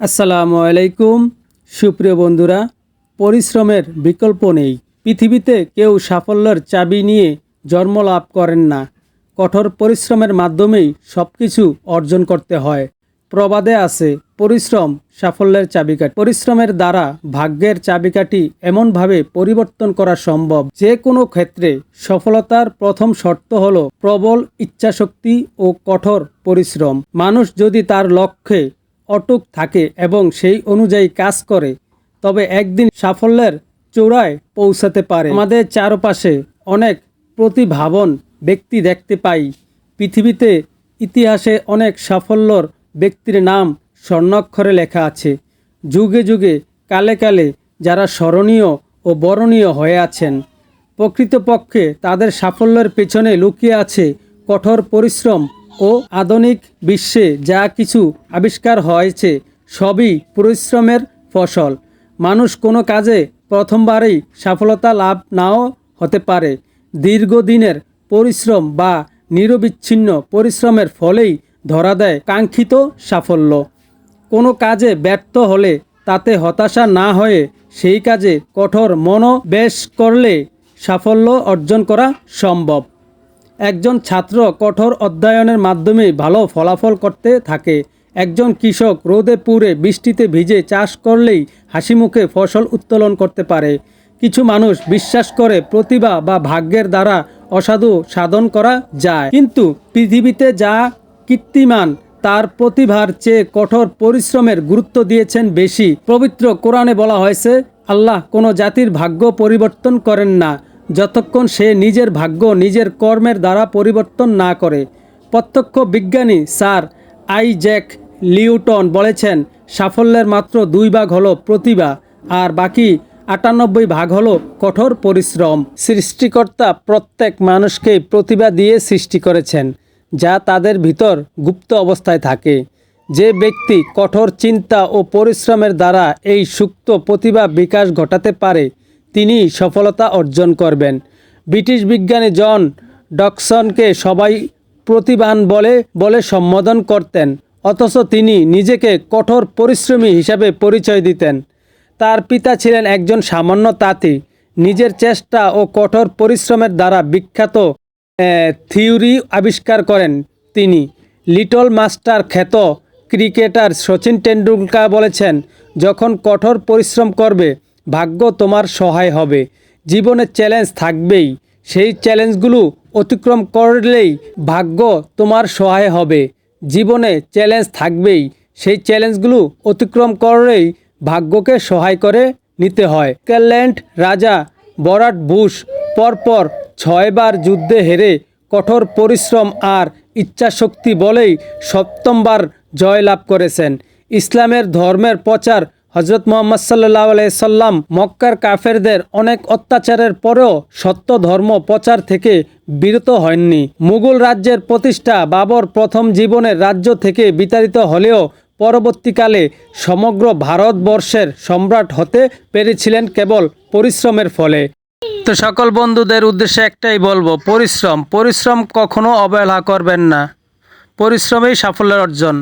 আসসালামু আলাইকুম। সুপ্রিয় বন্ধুরা, পরিশ্রমের বিকল্প নেই। পৃথিবীতে কেউ সাফল্যের চাবি নিয়ে জন্ম লাভ করেন না। কঠোর পরিশ্রমের মাধ্যমেই সব কিছু অর্জন করতে হয়। প্রবাদে আছে, পরিশ্রম সাফল্যের চাবিকাঠি। পরিশ্রমের দ্বারা ভাগ্যের চাবিকাঠি এমনভাবে পরিবর্তন করা সম্ভব। যে কোনো ক্ষেত্রে সফলতার প্রথম শর্ত হল প্রবল ইচ্ছাশক্তি ও কঠোর পরিশ্রম। মানুষ যদি তার লক্ষ্যে অটুক থাকে এবং সেই অনুযায়ী কাজ করে, তবে একদিন সাফল্যের চূড়ায় পৌঁছাতে পারে। আমাদের চারপাশে অনেক প্রতিভাবন ব্যক্তি দেখতে পাই। পৃথিবীতে ইতিহাসে অনেক সাফল্যর ব্যক্তির নাম স্বর্ণাক্ষরে লেখা আছে। যুগে যুগে, কালে কালে যারা স্মরণীয় ও বরণীয় হয়ে আছেন, প্রকৃতপক্ষে তাদের সাফল্যের পেছনে লুকিয়ে আছে কঠোর পরিশ্রম ও আধুনিক বিশ্বে যা কিছু আবিষ্কার হয়েছে, সবই পরিশ্রমের ফসল। মানুষ কোনো কাজে প্রথমবারেই সফলতা লাভ নাও হতে পারে। দীর্ঘদিনের পরিশ্রম বা নিরবিচ্ছিন্ন পরিশ্রমের ফলেই ধরা দেয় কাঙ্ক্ষিত সাফল্য। কোনো কাজে ব্যর্থ হলে তাতে হতাশা না হয়ে সেই কাজে কঠোর মনোবেশ করলে সাফল্য অর্জন করা সম্ভব। একজন ছাত্র কঠোর অধ্যয়নের মাধ্যমে ভালো ফলাফল করতে থাকে। একজন কৃষক রোদে পুড়ে বৃষ্টিতে ভিজে চাষ করলেই হাসি মুখে ফসল উত্তোলন করতে পারে। কিছু মানুষ বিশ্বাস করে প্রতিভা বা ভাগ্যের দ্বারা অসাধু সাধন করা যায়। কিন্তু পৃথিবীতে যা কীর্তিমান, তার প্রতিভার চেয়ে কঠোর পরিশ্রমের গুরুত্ব দিয়েছেন বেশি। পবিত্র কোরআনে বলা হয়েছে, আল্লাহ কোনো জাতির ভাগ্য পরিবর্তন করেন না। যতক্ষণ সে নিজের ভাগ্য নিজের কর্মের দ্বারা পরিবর্তন না করে। প্রত্যক্ষ বিজ্ঞানী স্যার আইজ্যাক লিউটন বলেছেন, সাফল্যের মাত্র দুই ভাগ হলো প্রতিভা, আর বাকি আটানব্বই ভাগ হলো কঠোর পরিশ্রম। সৃষ্টিকর্তা প্রত্যেক মানুষকে প্রতিভা দিয়ে সৃষ্টি করেছেন, যা তাদের ভিতর গুপ্ত অবস্থায় থাকে। যে ব্যক্তি কঠোর চিন্তা ও পরিশ্রমের দ্বারা এই সুপ্ত প্রতিভা বিকাশ ঘটাতে পারে তিনি সফলতা অর্জন করবেন। ব্রিটিশ বিজ্ঞানী জন ডকসনকে সবাই প্রতিভান বলে বলে সম্বোধন করতেন, অথচ তিনি নিজেকে কঠোর পরিশ্রমী হিসাবে পরিচয় দিতেন। তার পিতা ছিলেন একজন সামান্য তাঁতি। নিজের চেষ্টা ও কঠোর পরিশ্রমের দ্বারা বিখ্যাত থিওরি আবিষ্কার করেন তিনি। লিটল মাস্টার খ্যাত ক্রিকেটার সচিন টেন্ডুলকার বলেছেন, যখন কঠোর পরিশ্রম করবে ভাগ্য তোমার সহায় হবে। জীবনে চ্যালেঞ্জ থাকবেই। সেই চ্যালেঞ্জগুলো অতিক্রম করলেই ভাগ্য তোমার সহায় হবে। জীবনে চ্যালেঞ্জ থাকবেই। সেই চ্যালেঞ্জগুলো অতিক্রম করলেই ভাগ্যকে সহায় করে নিতে হয়। ক্যালেন্ট রাজা বরাট বুশ পরপর ছয়বার যুদ্ধে হেরে কঠোর পরিশ্রম আর ইচ্ছাশক্তি বলেই সপ্তমবার জয়লাভ করেছেন। ইসলামের ধর্মের প্রচার হজরত মোহাম্মদ সাল্লাহ সাল্লাম মক্কার কাফেরদের অনেক অত্যাচারের পরেও সত্য ধর্ম প্রচার থেকে বিরত হননি। মুঘল রাজ্যের প্রতিষ্ঠা বাবর প্রথম জীবনের রাজ্য থেকে বিতাড়িত হলেও পরবর্তীকালে সমগ্র ভারতবর্ষের সম্রাট হতে পেরেছিলেন কেবল পরিশ্রমের ফলে। তো সকল বন্ধুদের উদ্দেশ্যে একটাই বলব, পরিশ্রম। পরিশ্রম কখনো অবহেলা করবেন না। পরিশ্রমেই সাফল্যের অর্জন।